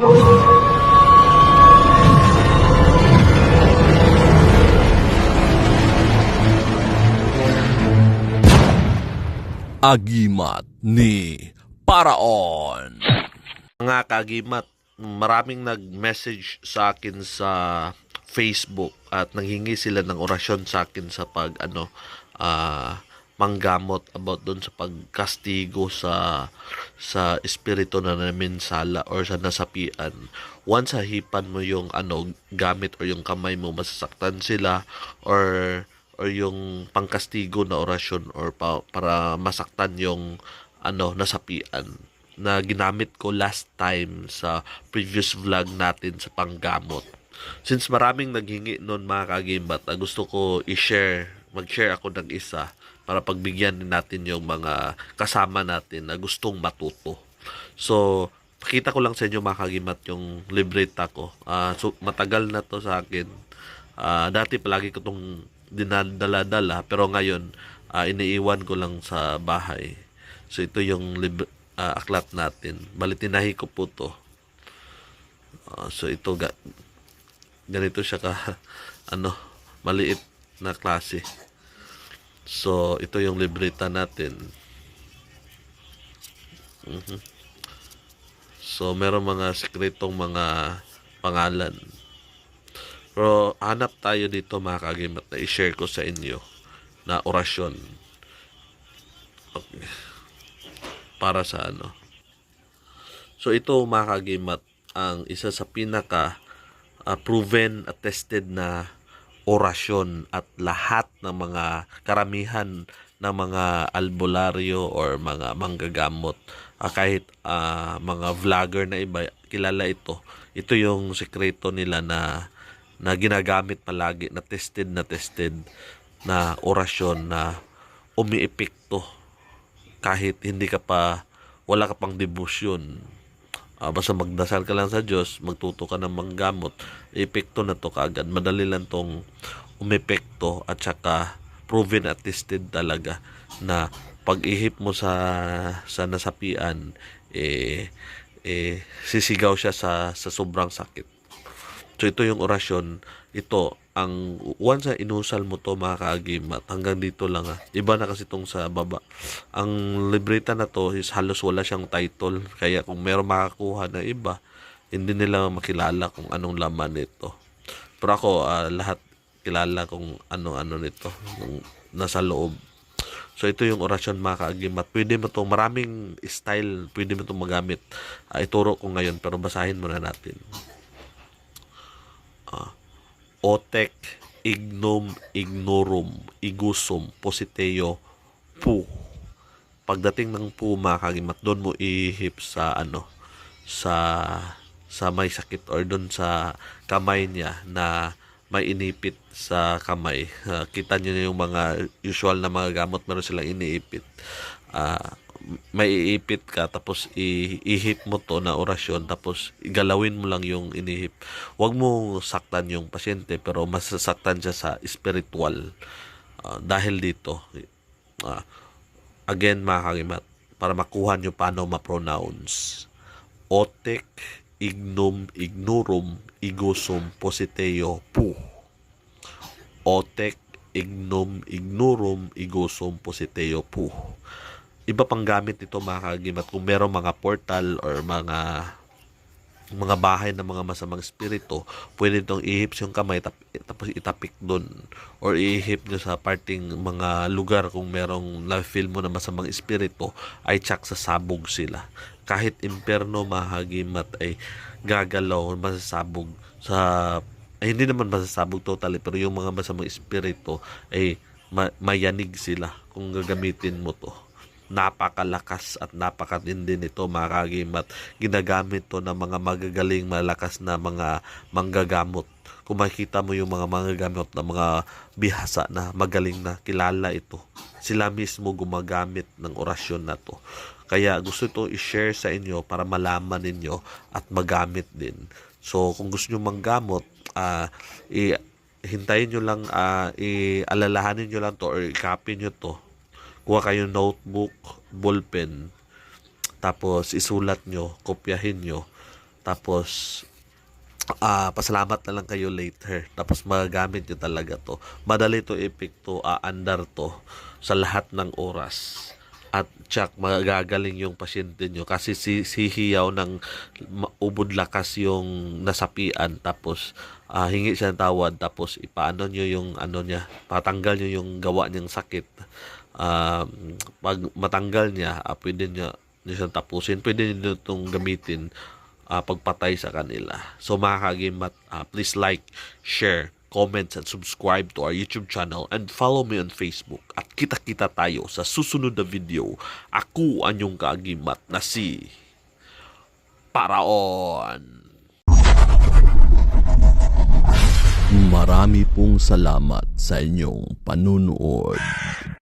Agimat ni Paraon. Mga kagimat, maraming nag-message sa akin sa Facebook at nanghingi sila ng orasyon sa akin sa pag ano ah, manggamot about doon sa pagkastigo sa sa espiritu na naminsala or sa nasapian. Once hahipan mo yung ano gamit or yung kamay mo masasaktan sila or or yung pangkastigo na orasyon or pa, para masaktan yung ano nasapian na ginamit ko last time sa previous vlog natin sa panggamot. Since maraming naghingi noon mga kagimbat, ah, gusto ko i-share, mag-share ako ng isa para pagbigyan natin yung mga kasama natin na gustong matuto. So, pakita ko lang sa inyo mga kagimat yung libreta ko. Ah, so, matagal na to sa akin. Ah, dati palagi ko itong dinadala-dala pero ngayon ah, iniiwan ko lang sa bahay. So ito yung lib- ah, aklat natin. Bali tinahi ko po to. Ah, so ito ga ganito siya ka ano maliit na klase. So ito yung libreta natin. Mhm. So meron mga sekretong mga pangalan. Pero hanap tayo dito mga kagimat na i-share ko sa inyo na orasyon. Okay. Para sa ano. So ito mga kagimat ang isa sa pinaka ah, proven at tested na orasyon at lahat ng mga karamihan ng mga albularyo or mga manggagamot. Ah, kahit ah, mga vlogger na iba kilala ito. Ito yung sekreto nila na na ginagamit palagi na tested na tested na orasyon na umiepekto kahit hindi ka pa wala ka pang debosyon Ah, basta magdasal ka lang sa Diyos, magtuto ka ng manggamot, epekto na to kaagad. Madali lang tong umepekto at saka proven at tested talaga na pag-ihip mo sa sa nasapian eh eh sisigaw siya sa sa sobrang sakit. So ito yung orasyon, ito ang once na inusal mo to mga kaagimat hanggang dito lang ha. Iba na kasi tong sa baba. Ang libreta na to is halos wala siyang title. Kaya kung meron makakuha na iba, hindi nila makilala kung anong laman nito. Pero ako, ah, lahat kilala kung ano-ano nito, yung nasa loob. So ito yung orasyon mga kaagimat. Pwede mo to maraming style, pwede mo to magamit. Ah, ituro ko ngayon pero basahin muna natin. Otek, Ignum, Ignorum, Igusum, Positeo, Pu. Pagdating ng Pu, mga kagimat, doon mo ihip sa ano, sa sa may sakit or doon sa kamay niya na may inipit sa kamay. Ah, kita niyo na yung mga usual na mga gamot meron silang iniipit. Ah, may iipit ka tapos ihip mo to na orasyon tapos igalawin mo lang yung inihip. Huwag mo saktan yung pasyente pero masasaktan siya sa spiritual. Ah, dahil dito, ah, again mga kagimat, para makuha nyo paano ma-pronounce. Otek, ignum, ignorum, igosum, positeo, pu. Otek, ignum, ignorum, igosum, positeo, pu iba pang gamit nito mga kagimat kung meron mga portal or mga mga bahay ng mga masamang espiritu, pwede itong ihip yung kamay tap, tapos itapik doon or ihip nyo sa parting mga lugar kung merong na-feel mo na masamang espiritu ay tsak sa sabog sila. Kahit imperno mahagimat ay gagalaw, masasabog sa ay hindi naman masasabog totally pero yung mga masamang espiritu ay ma- mayanig sila kung gagamitin mo to napakalakas at napakatindi nito mga kagimat. Ginagamit to ng mga magagaling malakas na mga manggagamot. Kung makikita mo yung mga manggagamot na mga bihasa na magaling na kilala ito. Sila mismo gumagamit ng orasyon na to. Kaya gusto ito i-share sa inyo para malaman ninyo at magamit din. So kung gusto nyo manggamot, ah i hintayin nyo lang, ah, i-alalahanin nyo lang to or i-copy nyo to kuha kayo notebook, ballpen, tapos isulat nyo, kopyahin nyo, Tapos, ah pasalamat na lang kayo later. Tapos magagamit nyo talaga to. Madali to epekto, aandar to sa lahat ng oras. At tsak, magagaling yung pasyente nyo kasi si, sihiyaw ng ubod lakas yung nasapian tapos ah, hingi siya ng tawad tapos ipaano nyo yung ano niya patanggal nyo yung gawa niyang sakit um, pag matanggal niya ah, pwede nyo, nyo siyang tapusin pwede nyo itong gamitin ah, pagpatay sa kanila. So mga kagimat, ah, please like, share, comments, and subscribe to our YouTube channel and follow me on Facebook. At kita-kita tayo sa susunod na video. Ako ang yung kaagimat na si Paraon. Marami pong salamat sa inyong panunood.